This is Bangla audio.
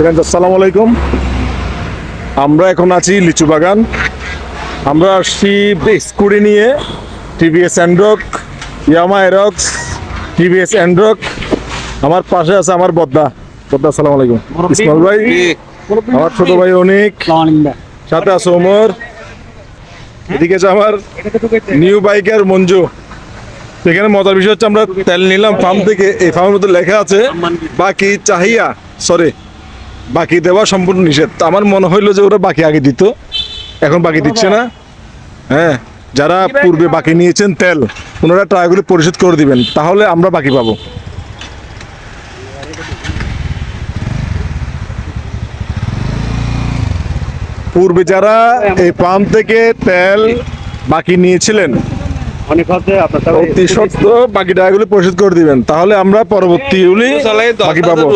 ফ্রেন্ডস আসসালামু আলাইকুম। আমরা এখন আছি লিচু বাগান। আমরা আসছি স্কুটি নিয়ে টিভিএস অ্যান্ড্রক ইয়ামা এরক্স টিভিএস অ্যান্ড্রক আমার পাশে আছে আমার বদ্দা। বদ্দা আসসালামু আলাইকুম। ইসমাইল ভাই আমার ছোট ভাই অনেক। সাথে আছে ওমর। এদিকে আছে আমার নিউ বাইকার মঞ্জু। তো এখানে মজার বিষয় হচ্ছে আমরা তেল নিলাম ফার্ম থেকে এই ফার্মের মধ্যে লেখা আছে বাকি চাহিয়া সরি বাকি দেওয়া সম্পূর্ণ নিষেধ। তো আমার মনে হইল যে ওরা বাকি আগে দিত। এখন বাকি দিচ্ছে না। হ্যাঁ যারা পূর্বে বাকি নিয়েছেন তেল, ওনারা টাকাগুলি পরিশোধ করে দিবেন। তাহলে আমরা বাকি পাবো। পূর্বে যারা এই পাম্প থেকে তেল বাকি নিয়েছিলেন অতি সত্য বাকি টাকাগুলি পরিশোধ করে দিবেন। তাহলে আমরা পরবর্তীগুলি চালাই বাকি পাবো।